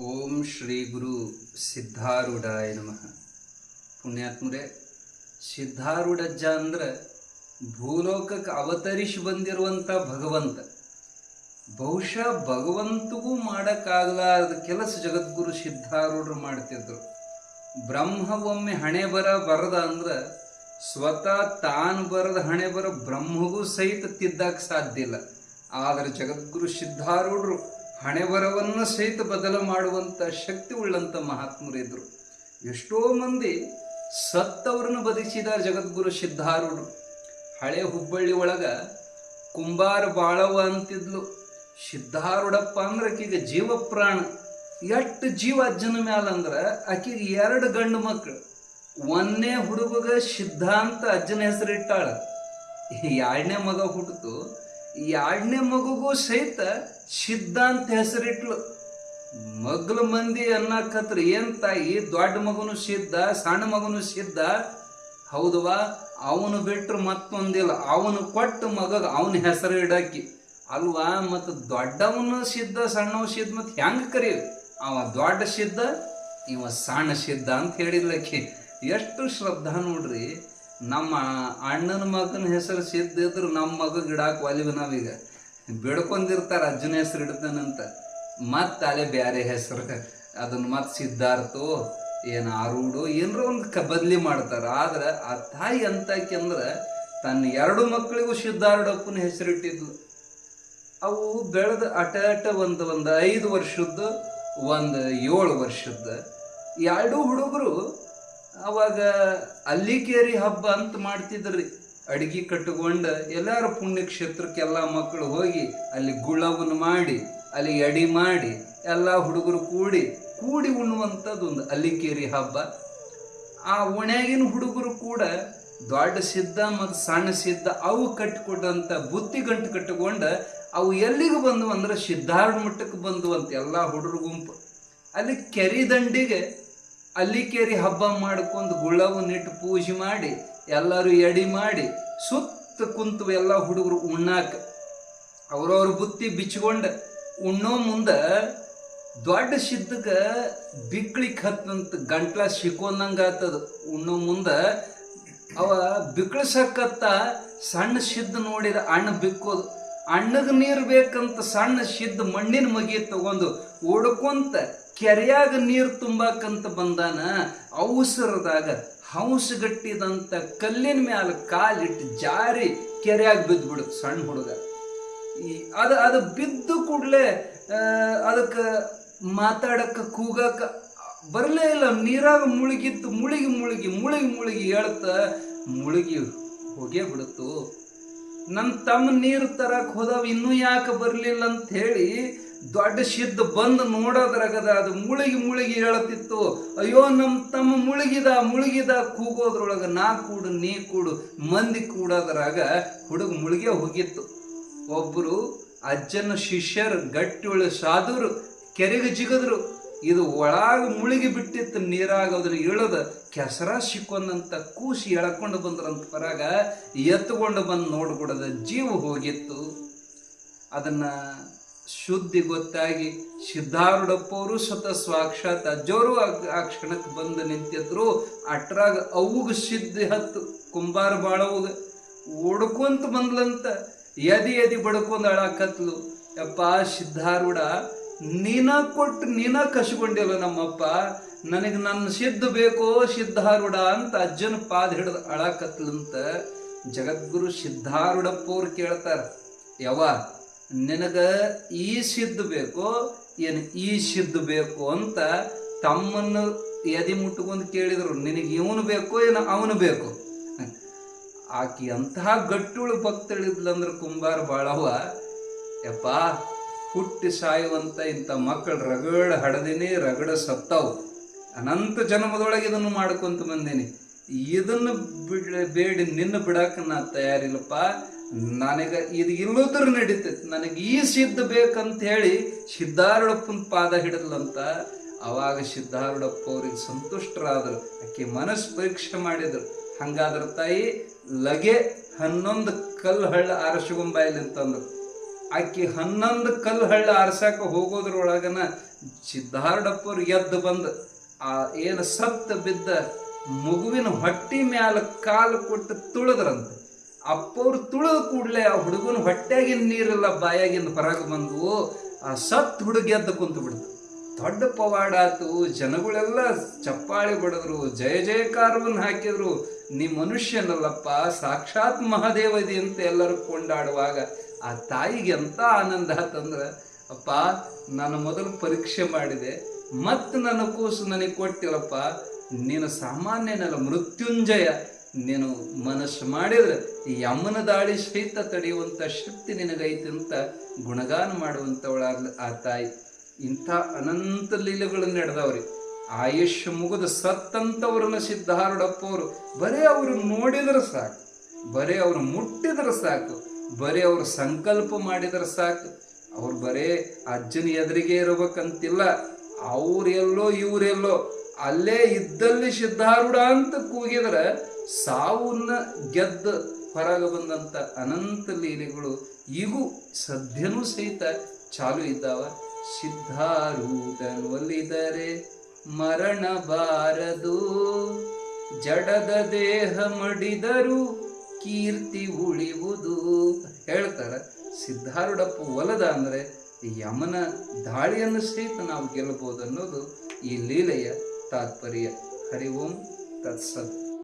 ಓಂ ಶ್ರೀ ಗುರು ಸಿದ್ಧಾರೂಢಾಯ ನಮಃ. ಪುಣ್ಯಾತ್ಮರೇ, ಸಿದ್ಧಾರೂಢಜ್ಜ ಅಂದ್ರೆ ಭೂಲೋಕಕ್ಕೆ ಅವತರಿಸಿ ಬಂದಿರುವಂಥ ಭಗವಂತ. ಬಹುಶಃ ಭಗವಂತಗೂ ಮಾಡೋಕ್ಕಾಗಲಾರದ ಕೆಲಸ ಜಗದ್ಗುರು ಸಿದ್ಧಾರೂಢರು ಮಾಡ್ತಿದ್ರು. ಬ್ರಹ್ಮ ಒಮ್ಮೆ ಹಣೆ ಬರ ಬರದ ಅಂದ್ರೆ ಸ್ವತಃ ತಾನು ಬರದ ಹಣೆ ಬರ ಬ್ರಹ್ಮಗೂ ಸಹಿತ ತಿದ್ದಕ್ಕೆ ಸಾಧ್ಯ ಇಲ್ಲ. ಆದರೆ ಜಗದ್ಗುರು ಸಿದ್ಧಾರೂಢರು ಹಣೆ ಬರವನ್ನು ಸಹಿತ ಬದಲು ಮಾಡುವಂಥ ಶಕ್ತಿ ಉಳ್ಳಂಥ ಮಹಾತ್ಮರಿದ್ರು ಎಷ್ಟೋ ಮಂದಿ ಸತ್ತವ್ರನ್ನ ಬದುಕಿಸಿದ ಜಗದ್ಗುರು ಸಿದ್ಧಾರೂಢರು ಹಳೆ ಹುಬ್ಬಳ್ಳಿ ಒಳಗೆ ಕುಂಬಾರ ಬಾಳವ ಅಂತಿದ್ಲು. ಸಿದ್ಧಾರೂಢಪ್ಪ ಅಂದ್ರೆ ಆಕಿಗೆ ಜೀವಪ್ರಾಣ ಎಷ್ಟು ಜೀವ ಅಜ್ಜನ ಮ್ಯಾಲ ಅಂದ್ರೆ ಆಕಿಗೆ ಎರಡು ಗಂಡು ಮಕ್ಕಳು ಒಂದನೇ ಹುಡುಗಗ ಸಿದ್ಧಾಂತ ಅಜ್ಜನ ಹೆಸರಿಟ್ಟಾಳ ಎರಡನೇ ಮಗ ಹುಟ್ಟಿತು ಎರಡನೇ ಮಗುಗೂ ಸಹಿತ ಸಿದ್ಧಾಂತ ಹೆಸರಿಟ್ಲು. ಮಗ್ಲ ಮಂದಿ ಅನ್ನಕತ್ರ, ಏನ್ ತಾಯಿ? ದೊಡ್ಡ ಮಗನು ಸಿದ್ಧ, ಸಣ್ಣ ಮಗನು ಸಿದ್ಧ? ಹೌದವಾ? ಅವನು ಬಿಟ್ಟರು ಮತ್ತೊಂದಿಲ್ಲ. ಅವನು ಕೊಟ್ಟು ಮಗ ಅವನ ಹೆಸರು ಇಡಾಕಿ. ಅಲ್ವಾ? ಮತ್ತು ದೊಡ್ಡವನು ಸಿದ್ಧ ಸಣ್ಣವ ಸಿದ್ಧ, ಮತ್ತು ಹೆಂಗೆ ಕರೀವಿ ಅವ ದೊಡ್ಡ ಸಿದ್ಧ, ಇವ ಸಣ್ಣ ಸಿದ್ಧ ಅಂತ ಹೇಳಿದ್ಲಕ್ಕಿ. ಎಷ್ಟು ಶ್ರದ್ಧಾ ನೋಡ್ರಿ. ನಮ್ಮ ಅಣ್ಣನ ಮಗನ ಹೆಸರು ಸಿದ್ಧ ಇದ್ರು ನಮ್ಮ ಮಗ ಗಿಡಾಕ್ ಒಲಿವಿ ನಾವೀಗ. ಬೇಡ್ಕೊಂಡಿರ್ತಾರ, ಅಜ್ಜನ ಹೆಸರು ಇಡ್ತಾನಂತ. ಮತ್ತೆ ಅಲೆ ಬೇರೆ ಹೆಸರು ಅದನ್ನ ಮತ್ ಸಿದ್ಧಾರ್ಥೋ, ಏನ್ ಆರೂಡು ಏನರ ಒಂದು ಕ ಬದ್ಲಿ ಮಾಡ್ತಾರ. ಆದ್ರ ಆ ತಾಯಿ ಅಂತಕ್ಕೆಂದ್ರೆ ತನ್ನ ಎರಡು ಮಕ್ಕಳಿಗೂ ಸಿದ್ಧಾರ್ಡಪ್ಪನ ಹೆಸರಿಟ್ಟಿದ್ಲು ಅವು ಬೆಳೆದ ಅಟಾಟ ಅಟ ಒಂದು ಒಂದು ಐದು ವರ್ಷದ್ದು, ಒಂದು ಏಳು ವರ್ಷದ್ದು. ಎರಡೂ ಹುಡುಗರು ಅವಾಗ ಅಲ್ಲಿಕೇರಿ ಹಬ್ಬ ಅಂತ ಮಾಡ್ತಿದ್ರಿ. ಅಡಿಗೆ ಕಟ್ಟಿಕೊಂಡ ಎಲ್ಲಾರ ಪುಣ್ಯಕ್ಷೇತ್ರಕ್ಕೆ ಎಲ್ಲ ಮಕ್ಕಳು ಹೋಗಿ ಅಲ್ಲಿ ಗುಳವನ್ನು ಮಾಡಿ, ಅಲ್ಲಿ ಎಡಿ ಮಾಡಿ, ಎಲ್ಲ ಹುಡುಗರು ಕೂಡಿ ಕೂಡಿ ಉಣ್ಣುವಂಥದ್ದು ಒಂದು ಅಲ್ಲಿಕೇರಿ ಹಬ್ಬ. ಆ ಉಣ್ಯಾಗಿನ ಹುಡುಗರು ಕೂಡ ದೊಡ್ಡ ಸಿದ್ಧ ಮತ್ತು ಸಣ್ಣ ಸಿದ್ಧ ಅವು ಕಟ್ಟಿಕೊಟ್ಟಂಥ ಬುತ್ತಿ ಗಂಟು ಕಟ್ಟಿಕೊಂಡ ಅವು ಎಲ್ಲಿಗೆ ಬಂದವು ಅಂದ್ರೆ ಸಿದ್ಧಾರ್ಥ ಮಟ್ಟಕ್ಕೆ ಬಂದವು ಅಂತ ಎಲ್ಲ ಹುಡುಗರು ಗುಂಪು. ಅಲ್ಲಿ ಕೆರಿ ದಂಡಿಗೆ ಅಲ್ಲಿ ಕೇರಿ ಹಬ್ಬ ಮಾಡ್ಕೊಂಡು ಗುಳವನ್ನಿಟ್ಟು ಪೂಜೆ ಮಾಡಿ ಎಲ್ಲರೂ ಎಡಿ ಮಾಡಿ ಸುತ್ತ ಕುಂತು ಎಲ್ಲ ಹುಡುಗರು ಉಣ್ಣಾಕ, ಅವ್ರವ್ರ ಬುತ್ತಿ ಬಿಚ್ಕೊಂಡ ಉಣ್ಣೋ ಮುಂದೆ ದೊಡ್ಡ ಸಿದ್ಧಕ್ಕೆ ಬಿಕ್ಳಿಕ್ ಹತ್ತಂತ ಗಂಟ್ಲ ಸಿಕ್ಕೊಂದಂಗ ಆತದ. ಉಣ್ಣೋ ಮುಂದ ಅವ ಬಿಕ್ಳಿಸಕತ್ತ ಸಣ್ಣ ಸಿದ್ಧ ನೋಡಿದ ಅಣ್ಣ ಬಿಕ್ಕೋದು. ಅಣ್ಣಗೆ ನೀರು ಬೇಕಂತ ಸಣ್ಣ ಸಿದ್ಧ ಮಣ್ಣಿನ ಮಗಿ ತಗೊಂಡು ಓಡ್ಕೊಂತ ಕೆರೆಯಾಗ ನೀರು ತುಂಬಾಕಂತ ಬಂದಾನ, ಅವಸರದಾಗ ಹಂಸಗಟ್ಟಿದಂತ ಕಲ್ಲಿನ ಮ್ಯಾಲ ಕಾಲಿಟ್ಟು ಜಾರಿ ಕೆರೆಯಾಗಿ ಬಿದ್ದುಬಿಡು ಸಣ್ಣ ಹುಡುಗ. ಈ ಅದು ಅದು ಬಿದ್ದು ಕೂಡಲೇ ಅದಕ್ಕೆ ಮಾತಾಡಕ್ಕೆ, ಕೂಗಕ್ಕೆ ಬರಲೇ ಇಲ್ಲ. ನೀರಾಗ ಮುಳುಗಿತ್ತು, ಮುಳುಗಿ ಮುಳುಗಿ ಮುಳುಗಿ ಮುಳುಗಿ ಹೇಳ್ತ ಮುಳುಗಿ ಹೋಗೇ ಬಿಡುತ್ತು. ನನ್ನ ತಮ್ಮ ನೀರು ತರಕ್ಕೆ ಹೋದವ, ಇನ್ನೂ ಯಾಕೆ ಬರಲಿಲ್ಲ ಅಂತ ಹೇಳಿ ದೊಡ್ಡ ಸಿದ್ಧ ಬಂದು ನೋಡೋದ್ರಾಗದ ಅದು ಮುಳುಗಿ ಮುಳುಗಿ ಹೇಳತ್ತಿತ್ತು, ಅಯ್ಯೋ ನಮ್ಮ ತಮ್ಮ ಮುಳುಗಿದ ಮುಳುಗಿದ ಕೂಗೋದ್ರೊಳಗೆ ನಾ ಕೂಡು, ನೀ ಕೂಡು. ಮಂದಿ ಕೂಡೋದ್ರಾಗ ಹುಡುಗ ಮುಳುಗೇ ಹೋಗಿತ್ತು. ಒಬ್ಬರು ಅಜ್ಜನ ಶಿಷ್ಯರು ಗಟ್ಟಿಳು ಸಾಧುರು, ಕೆರೆಗೆ ಜಿಗದ್ರು. ಇದು ಒಳಗ ಮುಳುಗಿ ಬಿಟ್ಟಿತ್ತು, ನೀರಾಗ ಅದ್ರ ಇಳದ ಕೆಸರ ಸಿಕ್ಕೊಂದಂತ ಕೂಸಿ ಎಳ್ಕೊಂಡು ಬಂದ್ರಂತ ಹೊರಗ ಎತ್ತುಕೊಂಡು ಬಂದು ನೋಡ್ಬಿಡದ ಜೀವ ಹೋಗಿತ್ತು. ಅದನ್ನ ಶುದ್ಧಿ ಗೊತ್ತಾಗಿ ಸಿದ್ಧಾರೂಢಪ್ಪವರು ಸ್ವತಃ ಸಾಕ್ಷಾತ್ ಅಜ್ಜವರು ಆ ಕ್ಷಣಕ್ಕೆ ಬಂದು ನಿಂತಿದ್ರು. ಅಟ್ರಾಗ ಅವಾಗ ಸಿದ್ಧಿ ಹತ್ತು, ಕುಂಬಾರ ಬಾಳವಾಗ ಓಡ್ಕೊಂತ ಬಂದ್ಲಂತ ಎದಿ ಎದಿ ಬಡ್ಕೊಂಡು ಅಳಾಕತ್ಲು. ಯಪ್ಪ ಸಿದ್ಧಾರೂಢ, ನೀನ ಕೊಟ್ಟು ನೀನ ಕಸ್ಕೊಂಡಿಲ್ಲ ನಮ್ಮಪ್ಪ. ನನಗೆ ನನ್ನ ಸಿದ್ಧ ಬೇಕೋ ಸಿದ್ಧಾರೂಢ ಅಂತ ಅಜ್ಜನ ಪಾದ ಹಿಡಿದು ಅಳಾಕತ್ಲಂತ ಜಗದ್ಗುರು ಸಿದ್ಧಾರೂಢಪ್ಪವ್ರು ಕೇಳ್ತಾರ. ಯವ ನಿನಗ ಈ ಸಿದ್ಧ ಬೇಕು, ಏನು ಈ ಸಿದ್ಧ ಬೇಕು ಅಂತ ತಮ್ಮನ್ನು ಎದಿ ಮುಟ್ಕೊಂಡು ಕೇಳಿದ್ರು, ನಿನಗೆ ಇವನು ಬೇಕು, ಏನು ಅವನು ಬೇಕು? ಆಕಿ ಅಂತಹ ಗಟ್ಟುಳು ಭಕ್ತಳಿದ್ಲಂದ್ರೆ ಕುಂಬಾರ ಬಾಳವ ಯಪ್ಪ, ಹುಟ್ಟಿ ಸಾಯುವಂತ ಇಂಥ ಮಕ್ಕಳು ರಗಡ ಹಡದಿನಿ, ರಗಡ ಸತ್ತವು. ಅನಂತ ಜನ್ಮದೊಳಗೆ ಇದನ್ನು ಮಾಡ್ಕೊಂತ ಬಂದೀನಿ. ಇದನ್ನು ಬಿಡ್ ಬೇಡಿ, ನಿನ್ನ ಬಿಡಕ್ಕೆ ನಾ ತಯಾರಿಲ್ಲಪ್ಪ. ನನಗೆ ಇದು ಇಲ್ಲದ್ರ ನಡೀತೈತಿ. ನನಗೆ ಈ ಸಿದ್ಧ ಬೇಕಂತ ಹೇಳಿ ಸಿದ್ಧಾರೂಢಪ್ಪನ ಪಾದ ಹಿಡಿದ್ಲಂತ ಅವಾಗ ಸಿದ್ಧಾರೂಢಪ್ಪ ಅವ್ರಿಗೆ ಸಂತುಷ್ಟರಾದ್ರು. ಆಕೆ ಮನಸ್ಸು ಪರೀಕ್ಷೆ ಮಾಡಿದ್ರು. ಹಂಗಾದ್ರ ತಾಯಿ, ಲಗೆ ಹನ್ನೊಂದು ಕಲ್ಲು ಹಳ್ಳ ಆರಸಿಗೊಂಬಾಯಿಲಿ ಅಂತಂದ್ರು. ಆಕೆ ಹನ್ನೊಂದು ಕಲ್ಲು ಹಳ್ಳ ಆರ್ಸಾಕ ಹೋಗೋದ್ರೊಳಗನ ಸಿದ್ಧಾರೂಢಪ್ಪವ್ರು ಎದ್ದು ಬಂದು. ಆ ಏನು ಸತ್ತ ಬಿದ್ದ ಮಗುವಿನ ಹೊಟ್ಟಿ ಮ್ಯಾಲ ಕಾಲು ಕೊಟ್ಟು ತುಳಿದ್ರಂತೆ. ಅಪ್ಪವ್ರು ತುಳಿದ ಕೂಡಲೇ ಆ ಹುಡುಗನ ಹೊಟ್ಟೆಗಿನ ನೀರೆಲ್ಲ ಬಾಯಾಗಿನ ಹೊರಗೆ ಬಂದು ಆ ಸತ್ ಹುಡುಗ ಎದ್ದು ಕುಂತು ಬಿಡ್ತು. ದೊಡ್ಡ ಪವಾಡ ಆತು ಜನಗಳೆಲ್ಲ ಚಪ್ಪಾಳಿ ಬಡಿದ್ರು ಜಯ ಜಯಕಾರವನ್ನು ಹಾಕಿದ್ರು. ನೀ ಮನುಷ್ಯನಲ್ಲಪ್ಪ, ಸಾಕ್ಷಾತ್ ಮಹಾದೇವದಿ ಅಂತ ಎಲ್ಲರೂ ಕೊಂಡಾಡುವಾಗ ಆ ತಾಯಿಗೆ ಎಂತ ಆನಂದ ಆತಂದ್ರ, ಅಪ್ಪ, ನಾನು ಮೊದಲು ಪರೀಕ್ಷೆ ಮಾಡಿದೆ. ಮತ್ತು ನನ್ನ ಕೂಸು ನನಗೆ ಕೊಟ್ಟಿಲ್ಲಪ್ಪ. ನೀನು ಸಾಮಾನ್ಯನಲ್ಲ, ಮೃತ್ಯುಂಜಯ. ನೀನು ಮನಸ್ಸು ಮಾಡಿದ್ರೆ ಈ ಯಮ್ಮನ ದಾಳಿ ಸಹಿತ ತಡೆಯುವಂಥ ಶಕ್ತಿ ನಿನಗೈತಿ ಅಂತ ಗುಣಗಾನ ಮಾಡುವಂಥವಳಾಗ್ಲ ಆ ತಾಯಿ. ಇಂಥ ಅನಂತ ಲೀಲೆಗಳು ನಡೆದವ್ರಿ. ಆಯುಷ್ ಮುಗಿದ ಸತ್ತಂಥವ್ರನ್ನ ಸಿದ್ಧಾರೂಢಪ್ಪವರು ಬರೀ ಅವರು ನೋಡಿದ್ರೆ ಸಾಕು, ಬರೀ ಅವರು ಮುಟ್ಟಿದ್ರೆ ಸಾಕು, ಬರೀ ಅವರು ಸಂಕಲ್ಪ ಮಾಡಿದ್ರೆ ಸಾಕು. ಅವ್ರು ಬರೇ ಅಜ್ಜನ ಎದುರಿಗೆ ಇರಬೇಕಂತಿಲ್ಲ, ಅವ್ರೆಲ್ಲೋ ಇವರೆಲ್ಲೋ ಅಲ್ಲೇ ಇದ್ದಲ್ಲಿ ಸಿದ್ಧಾರೂಢ ಅಂತ ಕೂಗಿದ್ರೆ ಸಾವನ್ನ ಗೆದ್ದ ಹೊರಗೆ ಬಂದಂತ ಅನಂತ ಲೀಲೆಗಳು ಈಗೂ ಸದ್ಯನೂ ಸಹಿತ ಚಾಲು ಇದ್ದಾವ. ಸಿದ್ಧಾರೂಢನೊಲಿದರೆ ಮರಣ ಬಾರದು. ಜಡದ ದೇಹ ಮಡಿದರು ಕೀರ್ತಿ ಉಳಿಯುವುದು ಹೇಳ್ತಾರ ಸಿದ್ಧಾರೂಢಪ್ಪ ಒಲದ ಅಂದ್ರೆ ಯಮನ ದಾಳಿಯನ್ನು ಸಹಿತ ನಾವು ಗೆಲ್ಲಬಹುದು ಅನ್ನೋದು ಈ ಲೀಲೆಯ ತಾತ್ಪರ್ಯ. ಹರಿ ಓಂ, ತತ್ಸತ್.